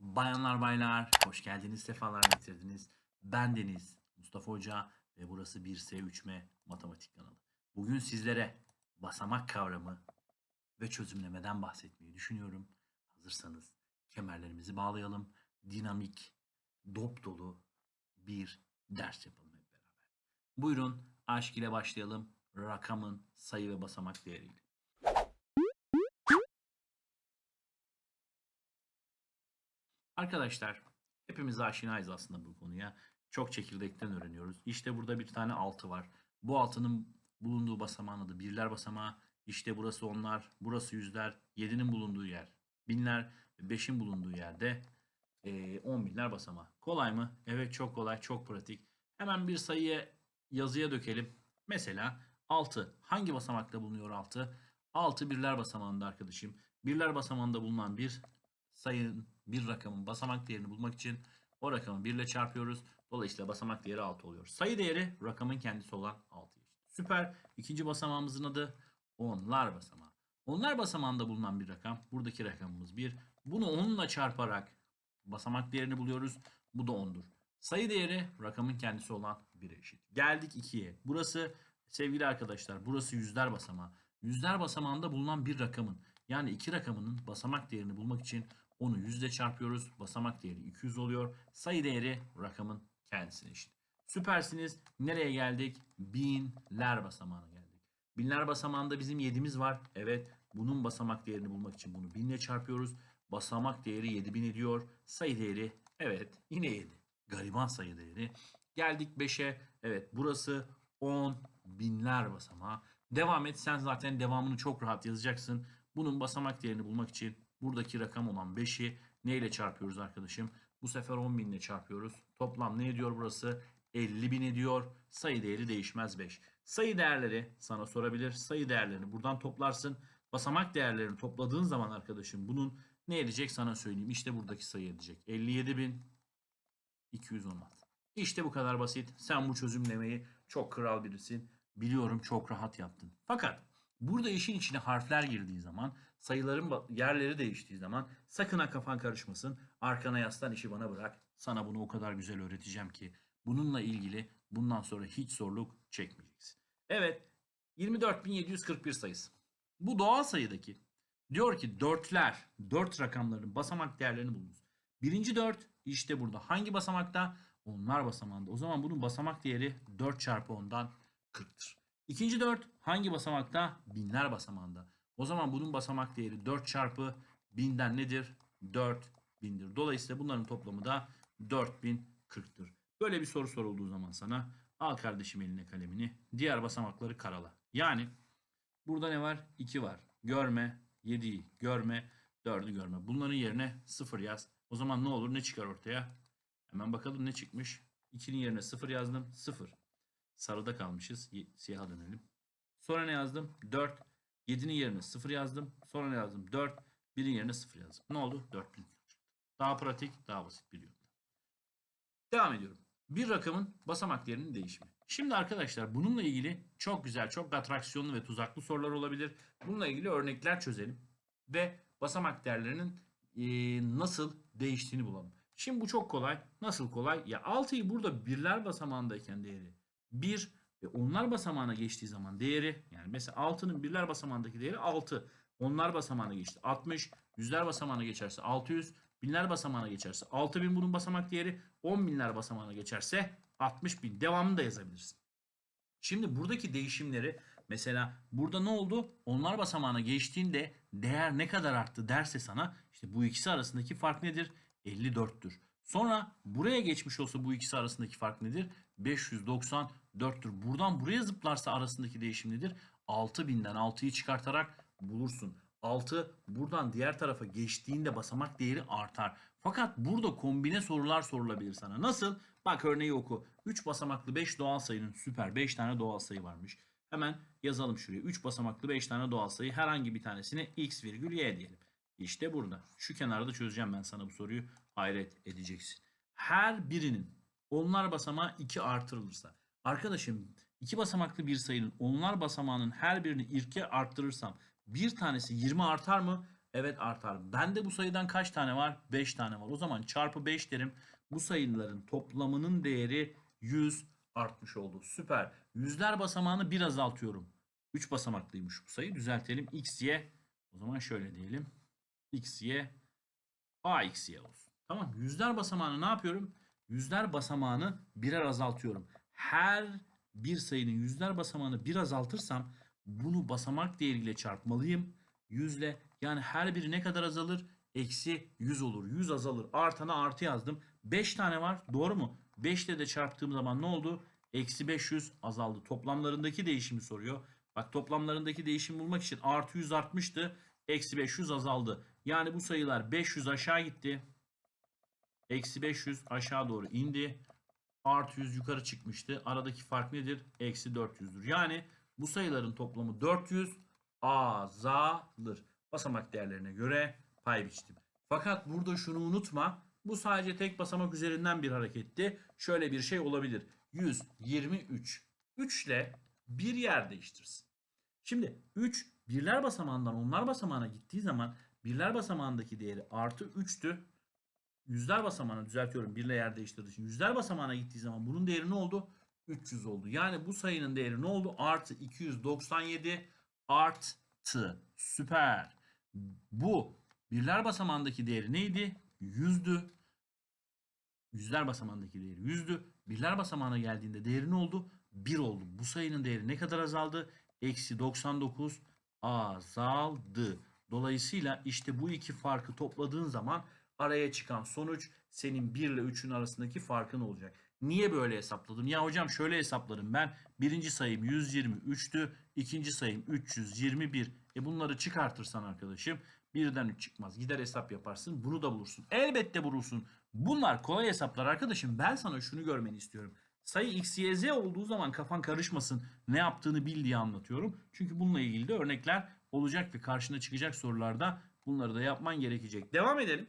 Bayanlar baylar hoş geldiniz sefalar getirdiniz. Ben Deniz Mustafa Hoca ve burası 1S3M Matematik kanalı. Bugün sizlere basamak kavramı ve çözümlemeden bahsetmeyi düşünüyorum. Hazırsanız kemerlerimizi bağlayalım. Dinamik, dop dolu bir ders yapalım hep beraber. Buyurun aşk ile başlayalım. Rakamın sayı ve basamak değeriyle. Arkadaşlar hepimiz aşinayız aslında bu konuya. Çok çekirdekten öğreniyoruz. İşte burada bir tane altı var. Bu altının bulunduğu basamağın adı birler basamağı. İşte burası onlar, burası yüzler, yedinin bulunduğu yer binler, beşin bulunduğu yerde eee, on binler basamağı. Kolay mı? Evet çok kolay, çok pratik. Hemen bir sayıya yazıya dökelim. Mesela 6. Hangi basamakta bulunuyor 6? 6 birler basamağında arkadaşım. Birler basamağında bulunan bir sayının bir rakamın basamak değerini bulmak için o rakamı 1 ile çarpıyoruz. Dolayısıyla basamak değeri 6 oluyor. Sayı değeri rakamın kendisi olan 6. Süper. İkinci basamağımızın adı onlar basamağı. Onlar basamağında bulunan bir rakam. Buradaki rakamımız 1. Bunu 10 ile çarparak basamak değerini buluyoruz. Bu da 10'dur. Sayı değeri rakamın kendisi olan 1'e eşit. Geldik 2'ye. Burası sevgili arkadaşlar burası yüzler basamağı. Yüzler basamağında bulunan bir rakamın yani iki rakamının basamak değerini bulmak için onu yüzle çarpıyoruz. Basamak değeri 200 oluyor. Sayı değeri rakamın kendisine eşit. Süpersiniz. Nereye geldik? Binler basamağına geldik. Binler basamağında bizim 7'miz var. Evet. Bunun basamak değerini bulmak için bunu 1000 ile çarpıyoruz. Basamak değeri 7000 ediyor. Sayı değeri evet yine 7. Gariban sayı değeri. Geldik 5'e. Evet burası 10 binler basamağı. Devam et. Sen zaten devamını çok rahat yazacaksın. Bunun basamak değerini bulmak için buradaki rakam olan 5'i neyle çarpıyoruz arkadaşım? Bu sefer 10 bin ile çarpıyoruz. Toplam ne ediyor burası? 50 bin ediyor. Sayı değeri değişmez 5. Sayı değerleri sana sorabilir. Sayı değerlerini buradan toplarsın. Basamak değerlerini topladığın zaman arkadaşım bunun ne edecek sana söyleyeyim. İşte buradaki sayı edecek. 57 bin 216. İşte bu kadar basit. Sen bu çözümlemeyi çok kral birisin. Biliyorum çok rahat yaptın. Fakat burada işin içine harfler girdiği zaman, sayıların yerleri değiştiği zaman sakın ha kafan karışmasın. Arkana yaslan işi bana bırak. Sana bunu o kadar güzel öğreteceğim ki bununla ilgili bundan sonra hiç zorluk çekmeyeceksin. Evet 24.741 sayısı. Bu doğal sayıdaki diyor ki dörtler, dört rakamların basamak değerlerini bulunuz. Birinci dört işte burada. Hangi basamakta? Onlar basamağında. O zaman bunun basamak değeri 4 çarpı 10'dan 40'tır. İkinci 4 hangi basamakta? Binler basamağında. O zaman bunun basamak değeri 4 çarpı 1000'den nedir? 4000'dir. Dolayısıyla bunların toplamı da 4040'tır. Böyle bir soru sorulduğu zaman sana al kardeşim eline kalemini. Diğer basamakları karala. Yani burada ne var? 2 var. Görme, 7'yi görme, 4'ü görme. Bunların yerine 0 yaz. O zaman ne olur? Ne çıkar ortaya? Hemen bakalım ne çıkmış. 2'nin yerine 0 yazdım. 0. Sarıda kalmışız. Siyaha dönelim. Sonra ne yazdım? 4. 7'nin yerine 0 yazdım. Sonra ne yazdım? 4. 1'in yerine 0 yazdım. Ne oldu? 4000. Daha pratik, daha basit bir yöntem. Devam ediyorum. Bir rakamın basamak değerinin değişimi. Şimdi arkadaşlar bununla ilgili çok güzel, çok atraksiyonlu ve tuzaklı sorular olabilir. Bununla ilgili örnekler çözelim. Ve basamak değerlerinin eee, nasıl değiştiğini bulalım. Şimdi bu çok kolay. Nasıl kolay? Ya 6'yı burada birler basamağındayken değeri 1 ve onlar basamağına geçtiği zaman değeri yani mesela 6'nın birler basamağındaki değeri 6. Onlar basamağına geçti 60. Yüzler basamağına geçerse 600. Binler basamağına geçerse 6000 bunun basamak değeri. 10 binler basamağına geçerse 60 bin. Devamını da yazabilirsin. Şimdi buradaki değişimleri mesela burada ne oldu? Onlar basamağına geçtiğinde değer ne kadar arttı derse sana işte bu ikisi arasındaki fark nedir? 54'tür. Sonra buraya geçmiş olsa bu ikisi arasındaki fark nedir? 594'tür. Buradan buraya zıplarsa arasındaki değişim nedir? 6000'den 6'yı çıkartarak bulursun. 6 buradan diğer tarafa geçtiğinde basamak değeri artar. Fakat burada kombine sorular sorulabilir sana. Nasıl? Bak örneği oku. 3 basamaklı 5 doğal sayının süper 5 tane doğal sayı varmış. Hemen yazalım şuraya. 3 basamaklı 5 tane doğal sayı herhangi bir tanesine x virgül y diyelim. İşte burada. Şu kenarda çözeceğim ben sana bu soruyu. Hayret edeceksin. Her birinin onlar basamağı 2 artırılırsa. Arkadaşım iki basamaklı bir sayının onlar basamağının her birini irke arttırırsam bir tanesi 20 artar mı? Evet artar. Bende bu sayıdan kaç tane var? 5 tane var. O zaman çarpı 5 derim. Bu sayıların toplamının değeri 100 artmış oldu. Süper. Yüzler basamağını bir azaltıyorum. 3 basamaklıymış bu sayı. Düzeltelim. X, Y. O zaman şöyle diyelim. X, Y. A, X, Y olsun. Tamam. Yüzler basamağını ne yapıyorum? Yüzler basamağını birer azaltıyorum. Her bir sayının yüzler basamağını bir azaltırsam bunu basamak değeriyle çarpmalıyım. Yüzle yani her biri ne kadar azalır? Eksi 100 olur. 100 azalır. Artana artı yazdım. 5 tane var. Doğru mu? 5 ile de çarptığım zaman ne oldu? Eksi 500 azaldı. Toplamlarındaki değişimi soruyor. Bak toplamlarındaki değişimi bulmak için artı 100 artmıştı. Eksi 500 azaldı. Yani bu sayılar 500 aşağı gitti. Eksi 500 aşağı doğru indi. Artı 100 yukarı çıkmıştı. Aradaki fark nedir? Eksi 400'dür. Yani bu sayıların toplamı 400 azalır. Basamak değerlerine göre pay biçtim. Fakat burada şunu unutma. Bu sadece tek basamak üzerinden bir hareketti. Şöyle bir şey olabilir. 123. 3 ile bir yer değiştirsin. Şimdi 3 birler basamağından onlar basamağına gittiği zaman birler basamağındaki değeri artı 3'tü. Yüzler basamağına düzeltiyorum. Birle yer değiştirdiği için. Yüzler basamağına gittiği zaman bunun değeri ne oldu? 300 oldu. Yani bu sayının değeri ne oldu? Artı 297 arttı. Süper. Bu birler basamağındaki değeri neydi? 100'dü. Yüzler basamağındaki değeri 100'dü. Birler basamağına geldiğinde değeri ne oldu? 1 oldu. Bu sayının değeri ne kadar azaldı? Eksi 99 azaldı. Dolayısıyla işte bu iki farkı topladığın zaman araya çıkan sonuç senin 1 ile 3'ün arasındaki farkın olacak. Niye böyle hesapladım? Ya hocam şöyle hesaplarım ben. Birinci sayım 123'tü. ikinci sayım 321. E bunları çıkartırsan arkadaşım birden 3 çıkmaz. Gider hesap yaparsın. Bunu da bulursun. Elbette bulursun. Bunlar kolay hesaplar arkadaşım. Ben sana şunu görmeni istiyorum. Sayı x, y, z olduğu zaman kafan karışmasın. Ne yaptığını bil diye anlatıyorum. Çünkü bununla ilgili de örnekler olacak ve karşına çıkacak sorularda bunları da yapman gerekecek. Devam edelim.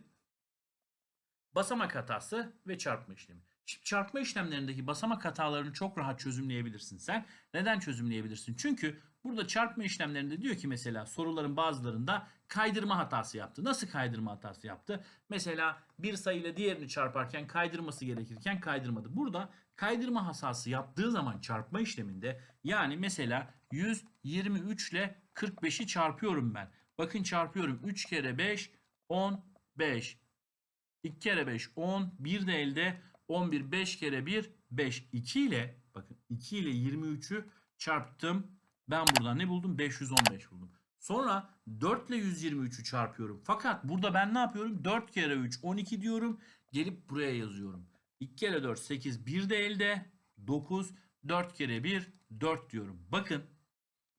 Basamak hatası ve çarpma işlemi. Şimdi çarpma işlemlerindeki basamak hatalarını çok rahat çözümleyebilirsin sen. Neden çözümleyebilirsin? Çünkü burada çarpma işlemlerinde diyor ki mesela soruların bazılarında kaydırma hatası yaptı. Nasıl kaydırma hatası yaptı? Mesela bir sayıyla diğerini çarparken kaydırması gerekirken kaydırmadı. Burada kaydırma hatası yaptığı zaman çarpma işleminde yani mesela 123 ile 45'i çarpıyorum ben. Bakın çarpıyorum 3 kere 5 15 2 kere 5 10 bir de elde 11 5 kere 1 5 2 ile bakın 2 ile 23'ü çarptım. Ben buradan ne buldum? 515 buldum. Sonra 4 ile 123'ü çarpıyorum. Fakat burada ben ne yapıyorum? 4 kere 3 12 diyorum. Gelip buraya yazıyorum. 2 kere 4 8 bir de elde 9 4 kere 1 4 diyorum. Bakın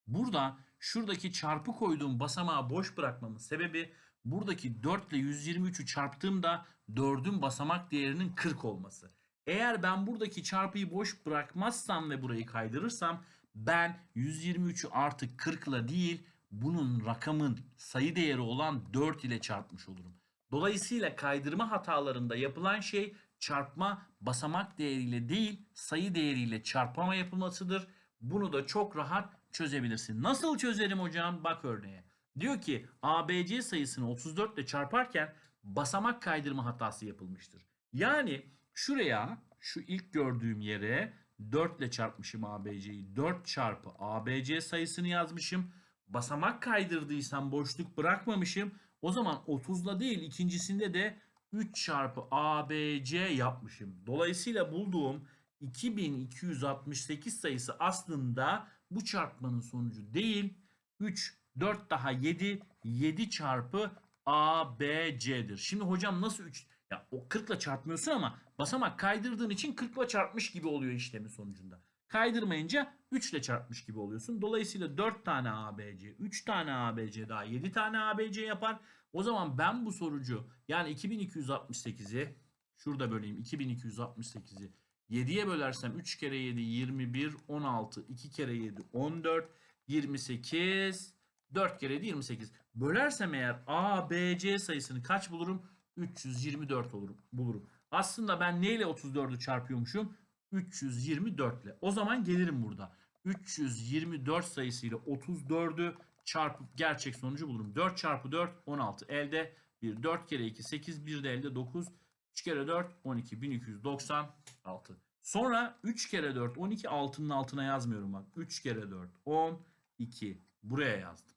burada şuradaki çarpı koyduğum basamağı boş bırakmamın sebebi buradaki 4 ile 123'ü çarptığımda 4'ün basamak değerinin 40 olması. Eğer ben buradaki çarpıyı boş bırakmazsam ve burayı kaydırırsam ben 123'ü artık 40 ile değil bunun rakamın sayı değeri olan 4 ile çarpmış olurum. Dolayısıyla kaydırma hatalarında yapılan şey çarpma basamak değeriyle değil sayı değeriyle çarpma yapılmasıdır. Bunu da çok rahat çözebilirsin. Nasıl çözerim hocam? Bak örneğe. Diyor ki ABC sayısını 34 ile çarparken basamak kaydırma hatası yapılmıştır. Yani şuraya şu ilk gördüğüm yere 4 ile çarpmışım ABC'yi. 4 çarpı ABC sayısını yazmışım. Basamak kaydırdıysam boşluk bırakmamışım. O zaman 30'la değil ikincisinde de 3 çarpı ABC yapmışım. Dolayısıyla bulduğum 2268 sayısı aslında bu çarpmanın sonucu değil. 3, 4 daha 7, 7 çarpı ABC'dir. Şimdi hocam nasıl 3? Ya o 40 ile çarpmıyorsun ama basamak kaydırdığın için 40 ile çarpmış gibi oluyor işlemin sonucunda. Kaydırmayınca 3 ile çarpmış gibi oluyorsun. Dolayısıyla 4 tane ABC, 3 tane ABC daha 7 tane ABC yapar. O zaman ben bu sonucu yani 2268'i şurada böleyim 2268'i 7'ye bölersem 3 kere 7 21 16 2 kere 7 14 28 4 kere 7 28. Bölersem eğer A, B, C sayısını kaç bulurum? 324 olur, bulurum. Aslında ben neyle 34'ü çarpıyormuşum? 324 ile. O zaman gelirim burada. 324 sayısıyla 34'ü çarpıp gerçek sonucu bulurum. 4 çarpı 4 16 elde. 1 4 kere 2 8 1 de elde 9 3 kere 4 12 1296. Sonra 3 kere 4 12 altının altına yazmıyorum bak. 3 kere 4 12 buraya yazdım.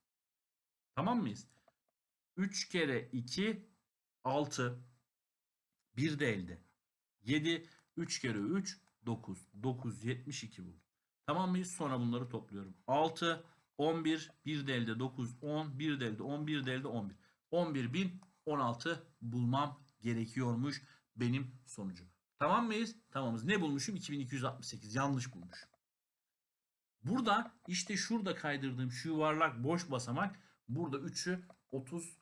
Tamam mıyız? 3 kere 2 6 1 de elde. 7 3 kere 3 9 9 72 buldum. Tamam mıyız? Sonra bunları topluyorum. 6 11 1 de elde 9 10 1 de elde 11 de elde 11. 11.016 bulmam gerekiyormuş benim sonucum. Tamam mıyız? Tamamız. Ne bulmuşum? 2268. Yanlış bulmuşum. Burada işte şurada kaydırdığım şu yuvarlak boş basamak burada 3'ü 30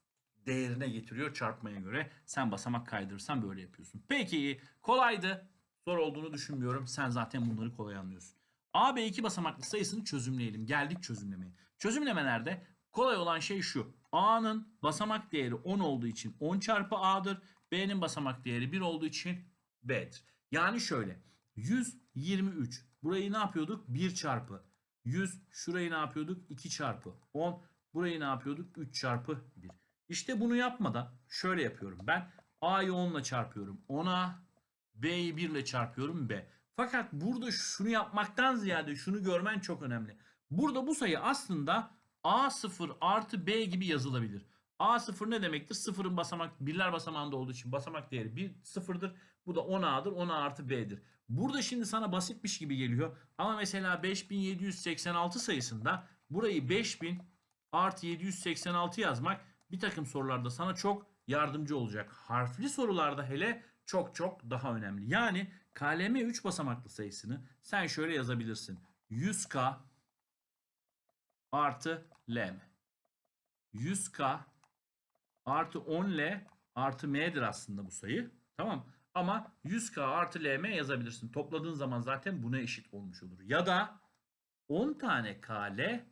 değerine getiriyor çarpmaya göre. Sen basamak kaydırırsan böyle yapıyorsun. Peki kolaydı. Zor olduğunu düşünmüyorum. Sen zaten bunları kolay anlıyorsun. A, B2 basamaklı sayısını çözümleyelim. Geldik çözümlemeye. Çözümlemelerde kolay olan şey şu. A'nın basamak değeri 10 olduğu için 10 çarpı A'dır. B'nin basamak değeri 1 olduğu için B'dir. Yani şöyle. 123. Burayı ne yapıyorduk? 1 çarpı. 100. Şurayı ne yapıyorduk? 2 çarpı. 10. Burayı ne yapıyorduk? 3 çarpı 1. İşte bunu yapmadan şöyle yapıyorum. Ben A'yı 10 ile çarpıyorum. 10'a B'yi 1 ile çarpıyorum B. Fakat burada şunu yapmaktan ziyade şunu görmen çok önemli. Burada bu sayı aslında A0 artı B gibi yazılabilir. A0 ne demektir? Sıfırın basamak birler basamağında olduğu için basamak değeri 1 sıfırdır. Bu da 10A'dır. 10A artı B'dir. Burada şimdi sana basitmiş gibi geliyor. Ama mesela 5786 sayısında burayı 5000 artı 786 yazmak bir takım sorularda sana çok yardımcı olacak. Harfli sorularda hele çok çok daha önemli. Yani KLM 3 basamaklı sayısını sen şöyle yazabilirsin. 100K artı LM. 100K artı 10L artı M'dir aslında bu sayı. Tamam. Ama 100K artı LM yazabilirsin. Topladığın zaman zaten buna eşit olmuş olur. Ya da 10 tane KL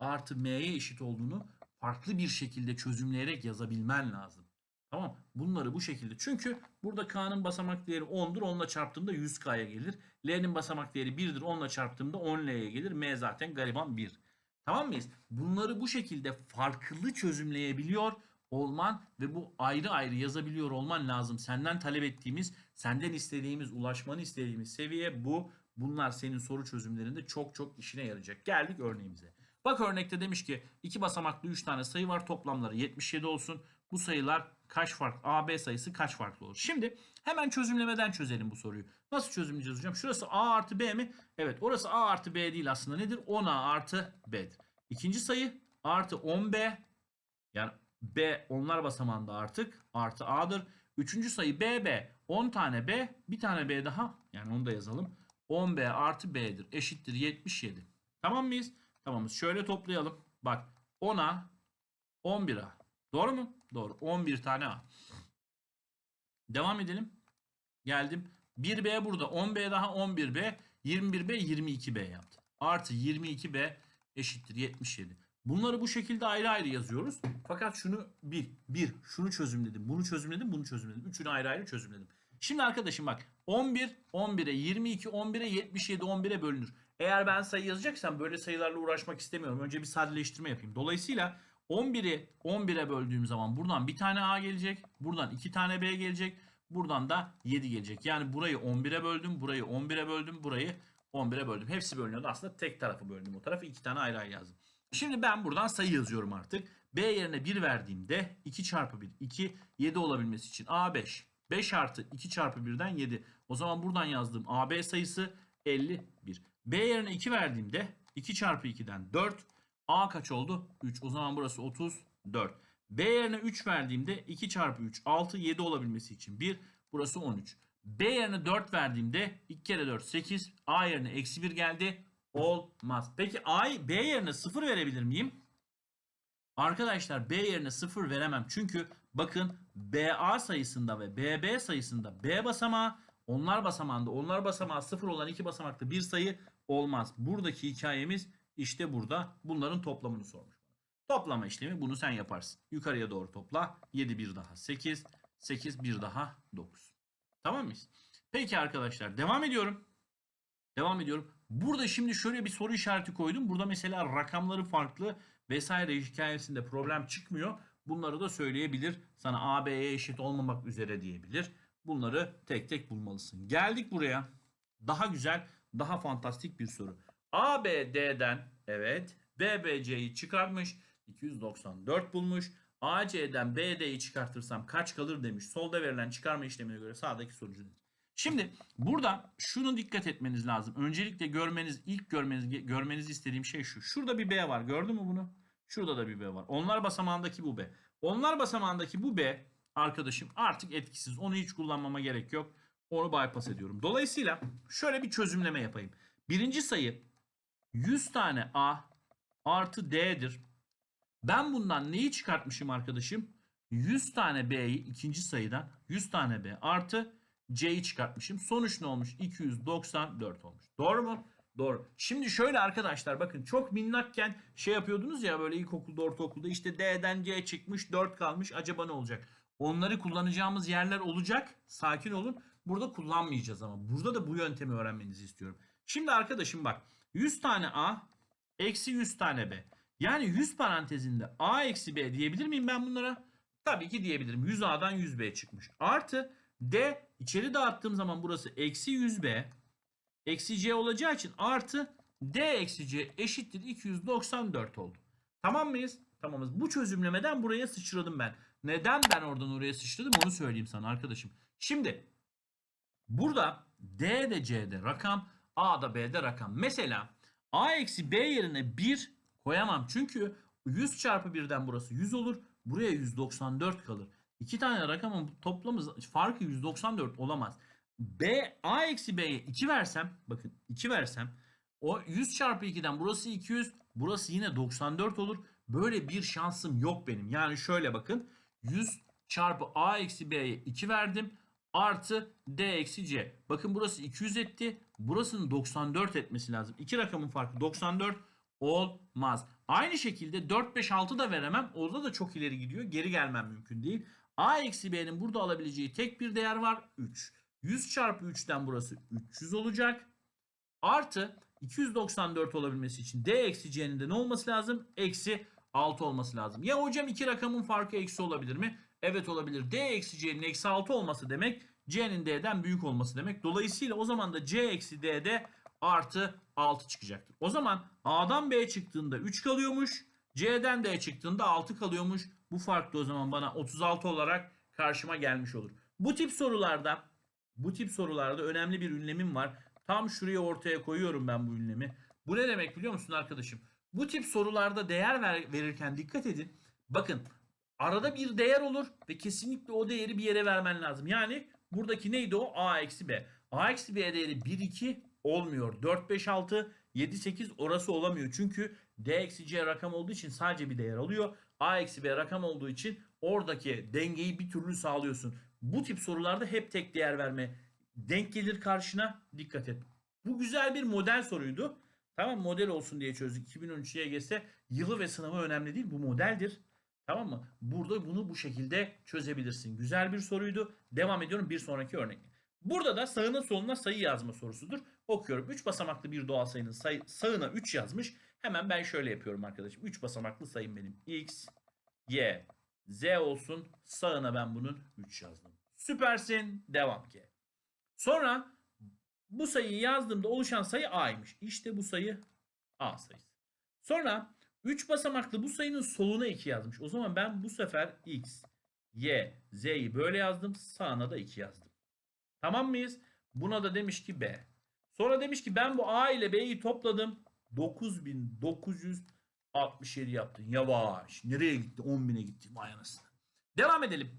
artı M'ye eşit olduğunu farklı bir şekilde çözümleyerek yazabilmen lazım. Tamam. Bunları bu şekilde. Çünkü burada K'nın basamak değeri 10'dur. 10'la çarptığımda 100K'ya gelir. L'nin basamak değeri 1'dir. 10'la çarptığımda 10L'ye gelir. M zaten gariban 1. Tamam mıyız? Bunları bu şekilde farklı çözümleyebiliyor olman ve bu ayrı ayrı yazabiliyor olman lazım. Senden talep ettiğimiz, senden istediğimiz, ulaşmanı istediğimiz seviye bu. Bunlar senin soru çözümlerinde çok çok işine yarayacak. Geldik örneğimize. Bak örnekte demiş ki iki basamaklı 3 tane sayı var toplamları 77 olsun. Bu sayılar kaç farklı? A, B sayısı kaç farklı olur? Şimdi hemen çözümlemeden çözelim bu soruyu. Nasıl çözümleyeceğiz hocam? Şurası A artı B mi? Evet orası A artı B değil aslında nedir? 10A artı B'dir. İkinci sayı artı 10B yani B onlar basamağında artık artı A'dır. Üçüncü sayı BB 10 tane B bir tane B daha yani onu da yazalım. 10B artı B'dir eşittir 77. Tamam mıyız? Tamamız. Şöyle toplayalım. Bak 10'a 11'a. Doğru mu? Doğru. 11 tane A. Devam edelim. Geldim. 1B burada. 10B daha 11B. 21B 22B yaptı. Artı 22B eşittir 77. Bunları bu şekilde ayrı ayrı yazıyoruz. Fakat şunu bir, bir, şunu çözümledim, bunu çözümledim, bunu çözümledim. Üçünü ayrı ayrı çözümledim. Şimdi arkadaşım bak 11, 11'e, 22, 11'e, 77, 11'e bölünür. Eğer ben sayı yazacaksam böyle sayılarla uğraşmak istemiyorum. Önce bir sadeleştirme yapayım. Dolayısıyla 11'i 11'e böldüğüm zaman buradan bir tane A gelecek. Buradan iki tane B gelecek. Buradan da 7 gelecek. Yani burayı 11'e böldüm. Burayı 11'e böldüm. Burayı 11'e böldüm. Hepsi bölünüyordu. Aslında tek tarafı böldüm. O tarafı iki tane ayrı ayrı yazdım. Şimdi ben buradan sayı yazıyorum artık. B yerine 1 verdiğimde 2 çarpı 1 2 7 olabilmesi için A 5. 5 artı 2 çarpı 1'den 7. O zaman buradan yazdığım AB sayısı 51. B yerine 2 verdiğimde 2 çarpı 2'den 4. A kaç oldu? 3. O zaman burası 34. B yerine 3 verdiğimde 2 çarpı 3 6 7 olabilmesi için 1. Burası 13. B yerine 4 verdiğimde 2 kere 4 8. A yerine eksi 1 geldi. Olmaz. Peki A, B yerine 0 verebilir miyim? Arkadaşlar B yerine 0 veremem. Çünkü bakın BA sayısında ve BB sayısında B basamağı onlar basamağında onlar basamağı 0 olan iki basamakta bir sayı olmaz. Buradaki hikayemiz işte burada. Bunların toplamını sormuş. Toplama işlemi bunu sen yaparsın. Yukarıya doğru topla. 7 bir daha 8. 8 bir daha 9. Tamam mıyız? Peki arkadaşlar devam ediyorum. Devam ediyorum. Burada şimdi şöyle bir soru işareti koydum. Burada mesela rakamları farklı vesaire hikayesinde problem çıkmıyor. Bunları da söyleyebilir. Sana AB'ye eşit olmamak üzere diyebilir. Bunları tek tek bulmalısın. Geldik buraya. Daha güzel, daha fantastik bir soru. ABD'den evet BBC'yi çıkartmış. 294 bulmuş. AC'den BD'yi çıkartırsam kaç kalır demiş. Solda verilen çıkarma işlemine göre sağdaki sonucu? Şimdi burada şunu dikkat etmeniz lazım. Öncelikle görmeniz, ilk görmeniz, görmenizi istediğim şey şu. Şurada bir B var. Gördün mü bunu? Şurada da bir B var. Onlar basamağındaki bu B. Onlar basamağındaki bu B arkadaşım artık etkisiz. Onu hiç kullanmama gerek yok. Onu bypass ediyorum. Dolayısıyla şöyle bir çözümleme yapayım. Birinci sayı 100 tane A artı D'dir. Ben bundan neyi çıkartmışım arkadaşım? 100 tane B'yi ikinci sayıdan 100 tane B artı C'yi çıkartmışım. Sonuç ne olmuş? 294 olmuş. Doğru mu? Doğru. Şimdi şöyle arkadaşlar bakın çok minnakken şey yapıyordunuz ya böyle ilkokulda ortaokulda işte D'den C çıkmış 4 kalmış acaba ne olacak? Onları kullanacağımız yerler olacak. Sakin olun. Burada kullanmayacağız ama. Burada da bu yöntemi öğrenmenizi istiyorum. Şimdi arkadaşım bak 100 tane A eksi 100 tane B. Yani 100 parantezinde A eksi B diyebilir miyim ben bunlara? Tabii ki diyebilirim. 100 A'dan 100 B çıkmış. Artı D içeri dağıttığım zaman burası eksi 100 B. Eksi C olacağı için artı D eksi C eşittir 294 oldu. Tamam mıyız? Tamamız. Bu çözümlemeden buraya sıçradım ben. Neden ben oradan oraya sıçradım onu söyleyeyim sana arkadaşım. Şimdi burada D de C'de rakam A da B'de rakam. Mesela A eksi B yerine 1 koyamam. Çünkü 100 çarpı 1'den burası 100 olur. Buraya 194 kalır. İki tane rakamın toplamı farkı 194 olamaz. B A eksi B'ye 2 versem bakın 2 versem o 100 çarpı 2'den burası 200 burası yine 94 olur. Böyle bir şansım yok benim. Yani şöyle bakın 100 çarpı A eksi B'ye 2 verdim artı D eksi C. Bakın burası 200 etti. Burasının 94 etmesi lazım. İki rakamın farkı 94 olmaz. Aynı şekilde 4, 5, 6 da veremem. Orada da çok ileri gidiyor. Geri gelmem mümkün değil. A eksi B'nin burada alabileceği tek bir değer var. 3. 100 çarpı 3'ten burası 300 olacak. Artı 294 olabilmesi için D eksi C'nin de ne olması lazım? Eksi 6 olması lazım. Ya hocam iki rakamın farkı eksi olabilir mi? Evet olabilir. D eksi C'nin eksi 6 olması demek C'nin D'den büyük olması demek. Dolayısıyla o zaman da C eksi D'de artı 6 çıkacaktır. O zaman A'dan B çıktığında 3 kalıyormuş. C'den D çıktığında 6 kalıyormuş. Bu fark da o zaman bana 36 olarak karşıma gelmiş olur. Bu tip sorularda bu tip sorularda önemli bir ünlemim var. Tam şuraya ortaya koyuyorum ben bu ünlemi. Bu ne demek biliyor musun arkadaşım? Bu tip sorularda değer ver, verirken dikkat edin. Bakın arada bir değer olur ve kesinlikle o değeri bir yere vermen lazım. Yani buradaki neydi o? A eksi B. A eksi B değeri 1, 2 olmuyor. 4, 5, 6, 7, 8 orası olamıyor. Çünkü D eksi C rakam olduğu için sadece bir değer alıyor. A eksi B rakam olduğu için oradaki dengeyi bir türlü sağlıyorsun. Bu tip sorularda hep tek değer verme denk gelir karşına dikkat et. Bu güzel bir model soruydu. Tamam model olsun diye çözdük. 2013 YGS yılı ve sınavı önemli değil. Bu modeldir. Tamam mı? Burada bunu bu şekilde çözebilirsin. Güzel bir soruydu. Devam ediyorum bir sonraki örnek. Burada da sağına soluna sayı yazma sorusudur. Okuyorum. 3 basamaklı bir doğal sayının sayı, sağına 3 yazmış. Hemen ben şöyle yapıyorum arkadaşım. 3 basamaklı sayım benim. X, Y, Z olsun. Sağına ben bunun 3 yazdım. Süpersin. Devam ki. Sonra bu sayıyı yazdığımda oluşan sayı A'ymış. İşte bu sayı A sayısı. Sonra 3 basamaklı bu sayının soluna 2 yazmış. O zaman ben bu sefer X, Y, Z'yi böyle yazdım. Sağına da 2 yazdım. Tamam mıyız? Buna da demiş ki B. Sonra demiş ki ben bu A ile B'yi topladım. 9967 yaptın. Yavaş. Nereye gitti? 10.000'e gitti. Vay anasını. Devam edelim.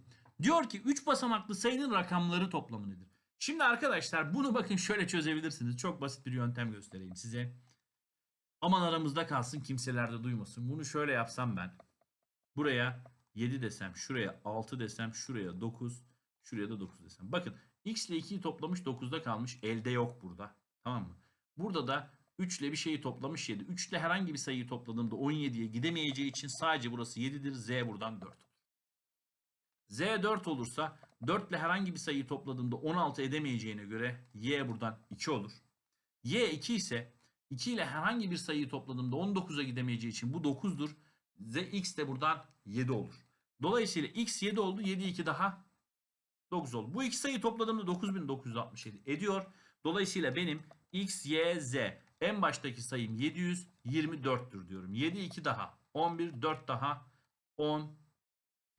Diyor ki 3 basamaklı sayının rakamları toplamı nedir? Şimdi arkadaşlar bunu bakın şöyle çözebilirsiniz. Çok basit bir yöntem göstereyim size. Aman aramızda kalsın kimseler de duymasın. Bunu şöyle yapsam ben. Buraya 7 desem, şuraya 6 desem, şuraya 9, şuraya da 9 desem. Bakın x ile 2'yi toplamış 9'da kalmış. Elde yok burada. Tamam mı? Burada da 3 ile bir şeyi toplamış 7. 3 ile herhangi bir sayıyı topladığımda 17'ye gidemeyeceği için sadece burası 7'dir. Z buradan 4 olur. Z 4 olursa 4 ile herhangi bir sayıyı topladığımda 16 edemeyeceğine göre Y buradan 2 olur. Y 2 ise 2 ile herhangi bir sayıyı topladığımda 19'a gidemeyeceği için bu 9'dur. Z, x de buradan 7 olur. Dolayısıyla x 7 oldu. 7 2 daha 9 oldu. Bu iki sayıyı topladığımda 9967 ediyor. Dolayısıyla benim x, y, z en baştaki sayım 724'tür diyorum. 7 2 daha 11 4 daha 10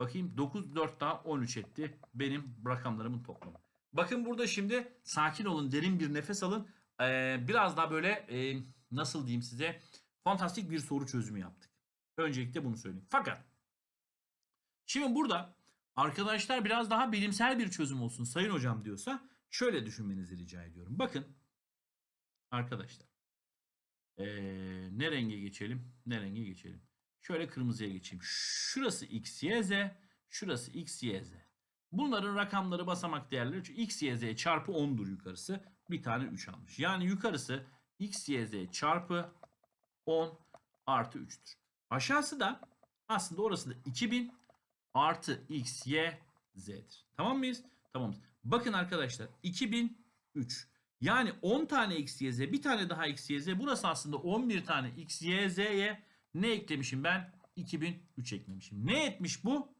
bakayım 9 4 daha 13 etti benim rakamlarımın toplamı. Bakın burada şimdi sakin olun derin bir nefes alın. Ee, biraz daha böyle e, nasıl diyeyim size fantastik bir soru çözümü yaptık. Öncelikle bunu söyleyeyim. Fakat şimdi burada arkadaşlar biraz daha bilimsel bir çözüm olsun sayın hocam diyorsa şöyle düşünmenizi rica ediyorum. Bakın arkadaşlar ee, ne renge geçelim ne renge geçelim. Şöyle kırmızıya geçeyim. Şurası x, y, z. Şurası x, y, z. Bunların rakamları basamak değerleri çünkü x, y, z çarpı 10'dur yukarısı. Bir tane 3 almış. Yani yukarısı x, y, z çarpı 10 artı 3'tür. Aşağısı da aslında orası da 2000 artı x, y, z'dir. Tamam mıyız? Tamamız. Bakın arkadaşlar 2003. Yani 10 tane x, y, z bir tane daha x, y, z. Burası aslında 11 tane x, y, z'ye ne eklemişim ben? 2003 eklemişim. Ne etmiş bu?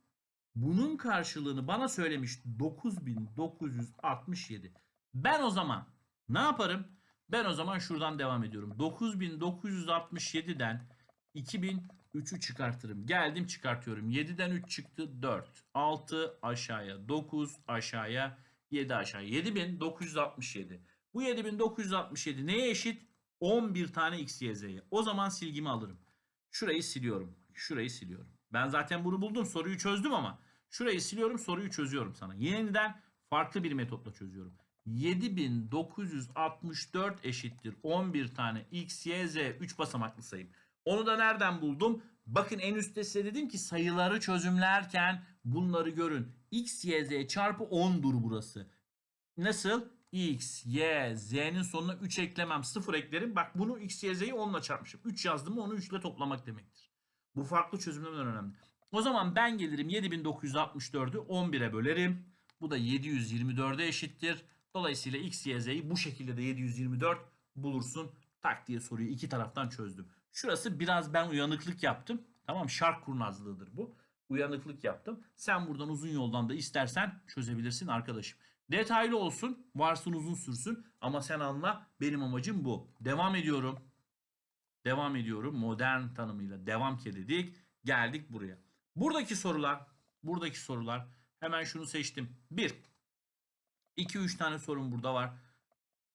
Bunun karşılığını bana söylemiş 9967. Ben o zaman ne yaparım? Ben o zaman şuradan devam ediyorum. 9967'den 2003'ü çıkartırım. Geldim çıkartıyorum. 7'den 3 çıktı 4. 6 aşağıya 9 aşağıya 7 aşağıya. 7967. Bu 7967 neye eşit? 11 tane x, y, z'ye. O zaman silgimi alırım. Şurayı siliyorum. Şurayı siliyorum. Ben zaten bunu buldum. Soruyu çözdüm ama şurayı siliyorum. Soruyu çözüyorum sana. Yeniden farklı bir metotla çözüyorum. 7964 eşittir 11 tane x, y, z 3 basamaklı sayım. Onu da nereden buldum? Bakın en üstte size dedim ki sayıları çözümlerken bunları görün. x, y, z çarpı 10'dur burası. Nasıl? X, y, z'nin sonuna 3 eklemem 0 eklerim. Bak bunu x, y, z'yi 10 ile çarpmışım. 3 yazdım mı onu 3 ile toplamak demektir. Bu farklı çözümlerden önemli. O zaman ben gelirim 7964'ü 11'e bölerim. Bu da 724'e eşittir. Dolayısıyla x, y, z'yi bu şekilde de 724 bulursun. Tak diye soruyu iki taraftan çözdüm. Şurası biraz ben uyanıklık yaptım. Tamam şark kurnazlığıdır bu. Uyanıklık yaptım. Sen buradan uzun yoldan da istersen çözebilirsin arkadaşım. Detaylı olsun, varsın uzun sürsün ama sen anla benim amacım bu. Devam ediyorum. Devam ediyorum. Modern tanımıyla devam ki dedik. Geldik buraya. Buradaki sorular, buradaki sorular hemen şunu seçtim. 1 2 3 tane sorum burada var.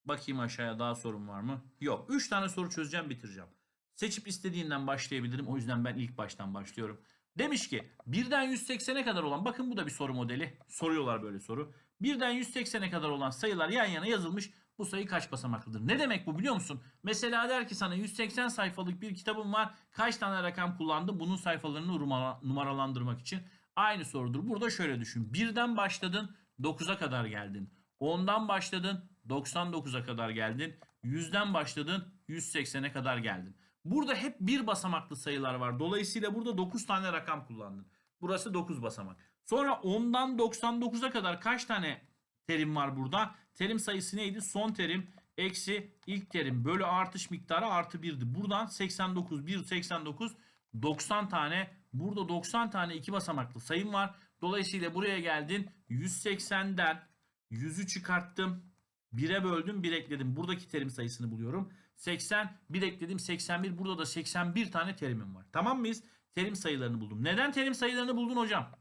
Bakayım aşağıya daha sorun var mı? Yok. 3 tane soru çözeceğim, bitireceğim. Seçip istediğinden başlayabilirim. O yüzden ben ilk baştan başlıyorum. Demiş ki birden 180'e kadar olan bakın bu da bir soru modeli. Soruyorlar böyle soru. Birden 180'e kadar olan sayılar yan yana yazılmış. Bu sayı kaç basamaklıdır? Ne demek bu biliyor musun? Mesela der ki sana 180 sayfalık bir kitabım var. Kaç tane rakam kullandı? Bunun sayfalarını numara- numaralandırmak için. Aynı sorudur. Burada şöyle düşün. Birden başladın 9'a kadar geldin. 10'dan başladın 99'a kadar geldin. 100'den başladın 180'e kadar geldin. Burada hep bir basamaklı sayılar var. Dolayısıyla burada 9 tane rakam kullandın. Burası 9 basamak. Sonra 10'dan 99'a kadar kaç tane terim var burada? Terim sayısı neydi? Son terim eksi ilk terim bölü artış miktarı artı 1'di. Buradan 89, 1, 89, 90 tane. Burada 90 tane iki basamaklı sayım var. Dolayısıyla buraya geldin. 180'den 100'ü çıkarttım. 1'e böldüm 1 ekledim. Buradaki terim sayısını buluyorum. 80 1 ekledim 81. Burada da 81 tane terimim var. Tamam mıyız? Terim sayılarını buldum. Neden terim sayılarını buldun hocam?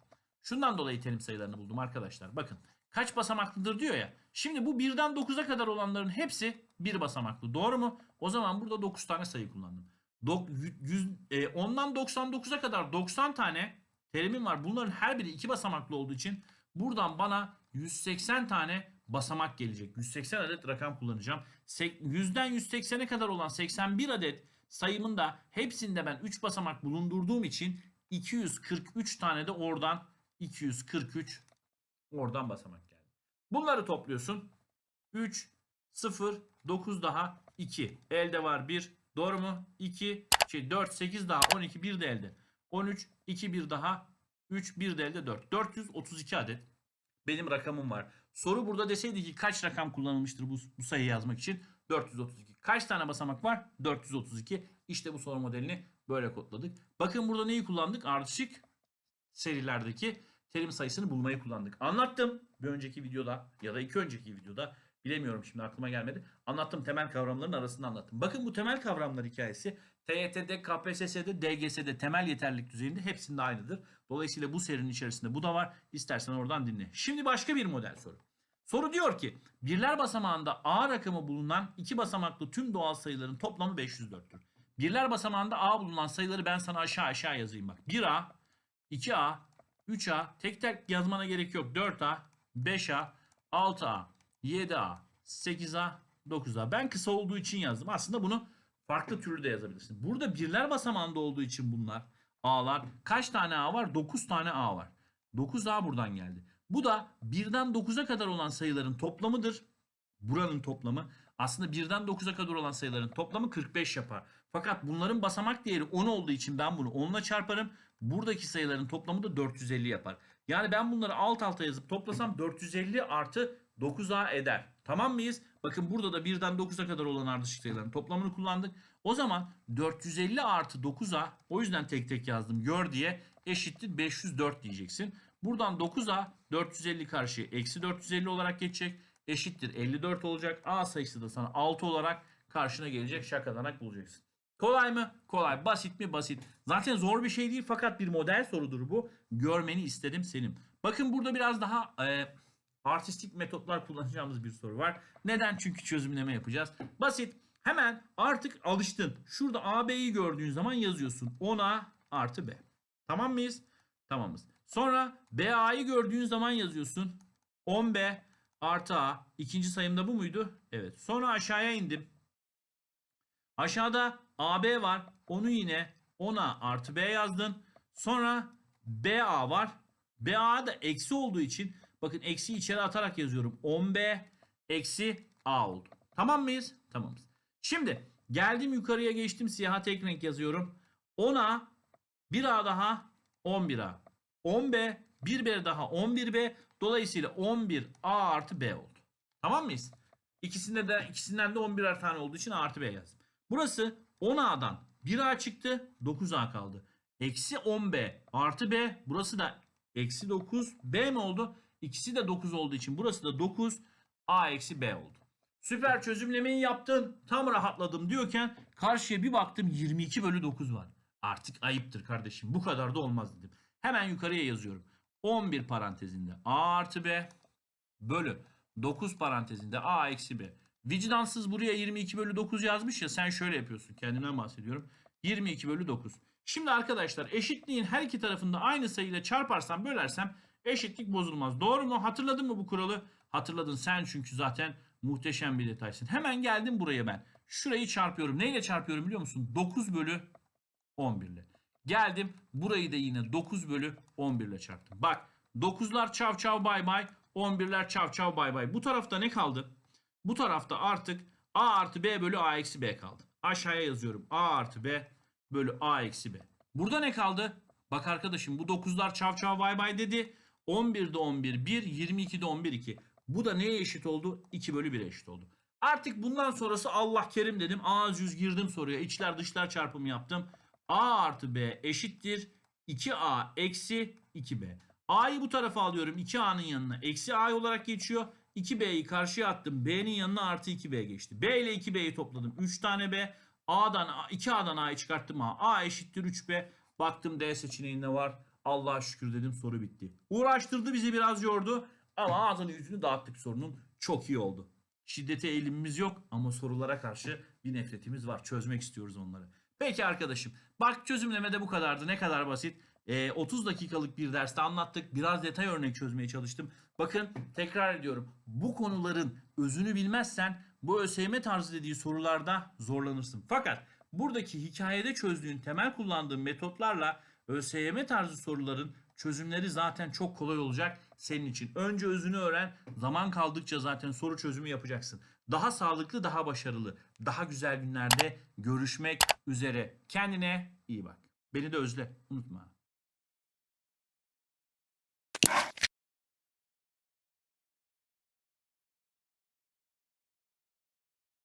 Şundan dolayı terim sayılarını buldum arkadaşlar. Bakın kaç basamaklıdır diyor ya. Şimdi bu 1'den 9'a kadar olanların hepsi bir basamaklı. Doğru mu? O zaman burada 9 tane sayı kullandım. Dok, 100, e, 10'dan 99'a kadar 90 tane terimim var. Bunların her biri iki basamaklı olduğu için buradan bana 180 tane basamak gelecek. 180 adet rakam kullanacağım. 100'den 180'e kadar olan 81 adet sayımın da hepsinde ben 3 basamak bulundurduğum için 243 tane de oradan 243 oradan basamak geldi. Bunları topluyorsun. 3, 0, 9 daha 2. Elde var 1. Doğru mu? 2, şey 4, 8 daha 12, 1 de elde. 13, 2, 1 daha 3, 1 de elde 4. 432 adet benim rakamım var. Soru burada deseydi ki kaç rakam kullanılmıştır bu, bu sayıyı yazmak için? 432. Kaç tane basamak var? 432. İşte bu soru modelini böyle kodladık. Bakın burada neyi kullandık? Ardışık serilerdeki terim sayısını bulmayı kullandık. Anlattım bir önceki videoda ya da iki önceki videoda. Bilemiyorum şimdi aklıma gelmedi. Anlattım temel kavramların arasında anlattım. Bakın bu temel kavramlar hikayesi TYT'de, KPSS'de, DGS'de temel yeterlilik düzeyinde hepsinde aynıdır. Dolayısıyla bu serinin içerisinde bu da var. İstersen oradan dinle. Şimdi başka bir model soru. Soru diyor ki birler basamağında A rakamı bulunan iki basamaklı tüm doğal sayıların toplamı 504'tür. Birler basamağında A bulunan sayıları ben sana aşağı aşağı yazayım bak. 1A, 2A, 3A, tek tek yazmana gerek yok. 4A, 5A, 6A, 7A, 8A, 9A. Ben kısa olduğu için yazdım. Aslında bunu farklı türlü de yazabilirsin. Burada birler basamağında olduğu için bunlar A'lar. Kaç tane A var? 9 tane A var. 9A buradan geldi. Bu da 1'den 9'a kadar olan sayıların toplamıdır. Buranın toplamı. Aslında 1'den 9'a kadar olan sayıların toplamı 45 yapar. Fakat bunların basamak değeri 10 olduğu için ben bunu 10 ile çarparım. Buradaki sayıların toplamı da 450 yapar. Yani ben bunları alt alta yazıp toplasam 450 artı 9A eder. Tamam mıyız? Bakın burada da 1'den 9'a kadar olan ardışık sayıların toplamını kullandık. O zaman 450 artı 9A o yüzden tek tek yazdım gör diye eşittir 504 diyeceksin. Buradan 9A 450 karşıya eksi 450 olarak geçecek. Eşittir 54 olacak. A sayısı da sana 6 olarak karşına gelecek. Şakadanak bulacaksın. Kolay mı? Kolay. Basit mi? Basit. Zaten zor bir şey değil fakat bir model sorudur bu. Görmeni istedim senin. Bakın burada biraz daha e, artistik metotlar kullanacağımız bir soru var. Neden? Çünkü çözümleme yapacağız. Basit. Hemen artık alıştın. Şurada AB'yi gördüğün zaman yazıyorsun. 10A artı B. Tamam mıyız? Tamamız. Sonra BA'yı gördüğün zaman yazıyorsun. 10B artı A. İkinci sayımda bu muydu? Evet. Sonra aşağıya indim. Aşağıda AB var. Onu yine 10A artı B yazdın. Sonra BA var. BA da eksi olduğu için bakın eksi içeri atarak yazıyorum. 10B eksi A oldu. Tamam mıyız? Tamamız. Şimdi geldim yukarıya geçtim. Siyaha tek renk yazıyorum. 10A 1A daha 11A. 10B 1B daha 11B. Dolayısıyla 11A artı B oldu. Tamam mıyız? İkisinde de ikisinden de 11'er tane olduğu için artı B yazdım. Burası 10A'dan 1A çıktı 9A kaldı. Eksi 10B artı B. Burası da eksi 9B mi oldu? İkisi de 9 olduğu için burası da 9 A eksi B oldu. Süper çözümlemeyi yaptın. Tam rahatladım diyorken karşıya bir baktım 22 bölü 9 var. Artık ayıptır kardeşim. Bu kadar da olmaz dedim. Hemen yukarıya yazıyorum. 11 parantezinde A artı B bölü 9 parantezinde A eksi B. Vicdansız buraya 22 bölü 9 yazmış ya sen şöyle yapıyorsun. Kendimden bahsediyorum. 22 bölü 9. Şimdi arkadaşlar eşitliğin her iki tarafında aynı sayıyla çarparsam bölersem eşitlik bozulmaz. Doğru mu? Hatırladın mı bu kuralı? Hatırladın sen çünkü zaten muhteşem bir detaysın. Hemen geldim buraya ben. Şurayı çarpıyorum. Neyle çarpıyorum biliyor musun? 9 bölü 11 ile. Geldim burayı da yine 9 bölü 11 ile çarptım. Bak 9'lar çav çav bay bay 11'ler çav çav bay bay. Bu tarafta ne kaldı? Bu tarafta artık A artı B bölü A eksi B kaldı. Aşağıya yazıyorum. A artı B bölü A eksi B. Burada ne kaldı? Bak arkadaşım bu 9'lar çav çav bay bay dedi. 11'de 11 1, 22'de 11 2. Bu da neye eşit oldu? 2 bölü 1'e eşit oldu. Artık bundan sonrası Allah kerim dedim. Ağız yüz girdim soruya. İçler dışlar çarpımı yaptım. A artı B eşittir. 2A eksi 2B. A'yı bu tarafa alıyorum. 2A'nın yanına. Eksi A olarak geçiyor. 2B'yi karşıya attım. B'nin yanına artı 2B geçti. B ile 2B'yi topladım. 3 tane B. A'dan 2A'dan A'yı çıkarttım A. A eşittir 3B. Baktım D seçeneğinde var. Allah'a şükür dedim soru bitti. Uğraştırdı bizi biraz yordu. Ama ağzını yüzünü dağıttık sorunun. Çok iyi oldu. Şiddete eğilimimiz yok ama sorulara karşı bir nefretimiz var. Çözmek istiyoruz onları. Peki arkadaşım. Bak çözümleme de bu kadardı. Ne kadar basit. Ee, 30 dakikalık bir derste anlattık. Biraz detay örnek çözmeye çalıştım. Bakın tekrar ediyorum. Bu konuların özünü bilmezsen bu ÖSYM tarzı dediği sorularda zorlanırsın. Fakat buradaki hikayede çözdüğün temel kullandığın metotlarla ÖSYM tarzı soruların çözümleri zaten çok kolay olacak senin için. Önce özünü öğren. Zaman kaldıkça zaten soru çözümü yapacaksın. Daha sağlıklı, daha başarılı, daha güzel günlerde görüşmek üzere. Kendine iyi bak. Beni de özle. Unutma.